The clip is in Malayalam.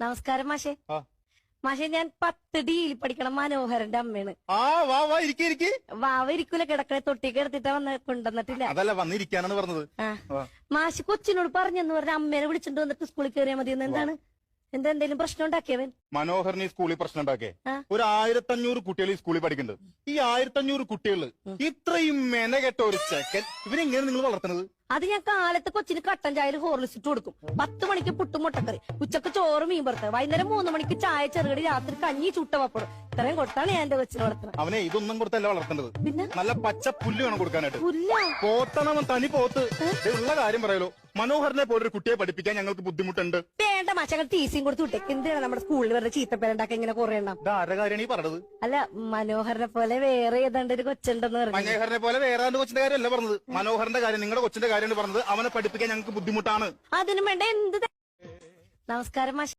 നമസ്കാരം മാഷെ. മാഷെ ഞാൻ പത്ത് ഡിയിൽ പഠിക്കണം മനോഹരന്റെ അമ്മയാണ് ആ വാ വാ ഇരിക്കി ഇരിക്കി. വാവ ഇരിക്കൂല കിടക്കണ തൊട്ടിക്ക് എടുത്തിട്ടാ വന്ന് കൊണ്ടുവന്നിട്ടില്ല. അതല്ല വന്നിരിക്കാനാണ് പറഞ്ഞത്. മാഷി കൊച്ചിനോട് പറഞ്ഞെന്ന് പറഞ്ഞ അമ്മേനെ വിളിച്ചിട്ട് വന്നിട്ട് സ്കൂളിൽ കയറിയാൽ മതി എന്താണ്? എന്താ എന്തെങ്കിലും പ്രശ്നം ഉണ്ടാക്കിയവൻ മനോഹരന് ഈ സ്കൂളിൽ പ്രശ്നം ഉണ്ടാക്കിയ. ഒരു ആയിരത്തഞ്ഞൂറ് കുട്ടികൾ ഈ സ്കൂളിൽ പഠിക്കുന്നുണ്ട്. ഈ ആയിരത്തഞ്ഞൂറ് കുട്ടികൾ ഇത്രയും മെനകെട്ട ഒരു ചെക്കൻ ഇവരെങ്ങനെ നിങ്ങൾ വളർത്തുന്നത്? അത് ഞാൻ കാലത്ത് കൊച്ചിന് കട്ടൻ ചായയിൽ ഹോർലിസ് ഇട്ട് കൊടുക്കും. പത്ത് മണിക്ക് പുട്ടും മുട്ടക്കറി ഉച്ചയ്ക്ക് ചോറ് മീൻ പുറത്ത് വൈകുന്നേരം മൂന്ന് മണിക്ക് ചായ ചെറുകടി രാത്രി കഞ്ഞി ചുട്ട പപ്പടും. ഇത്രയും കൊടുത്താണ് ഞാൻ എന്റെ കൊച്ചിനെ വളർത്തുന്നത്. അവനെ ഇതൊന്നും കൊടുത്തല്ല വളർത്തേണ്ടത്. പിന്നെ? നല്ല പച്ച പുല്ല് വേണം കൊടുക്കാനായിട്ട്. പുല്ല? പോത്തണവൻ തനി പോത്ത്. ദേ ഉള്ള കാര്യം പറയലോ. മനോഹരനെ പോലെ ഒരു കുട്ടിയെ പഠിപ്പിക്കാൻ ഞങ്ങൾക്ക് ബുദ്ധിമുട്ടുണ്ട്. വേണ്ട മച്ചങ്ങൾ ടീസിയും കൊടുത്ത് വിട്ടേക്ക് എന്തിനാണ് നമ്മുടെ സ്കൂളിൽ വെറുതെ ചീത്തപ്പേരുണ്ടാക്കി ഇങ്ങനെ കുറെ എണ്ണം? ഇത് ആരുടെ കാര്യമാണ് ഈ പറഞ്ഞത്? അല്ല മനോഹരനെ പോലെ വേറെ ഏതാണ്ട് ഒരു കൊച്ചുണ്ടെന്ന് പറഞ്ഞു. മനോഹരനെ പോലെ വേറെ ആരുടെ കൊച്ചിന്റെ കാര്യമല്ല പറഞ്ഞത്. മനോഹരന്റെ കാര്യം നിങ്ങളുടെ കൊച്ചിന്റെ കാര്യമാണ് പറഞ്ഞത്. അവനെ പഠിപ്പിക്കാൻ ഞങ്ങൾക്ക് ബുദ്ധിമുട്ടാണ്. അതിനും വേണ്ട എന്ത് ത- നമസ്കാരം മാഷ.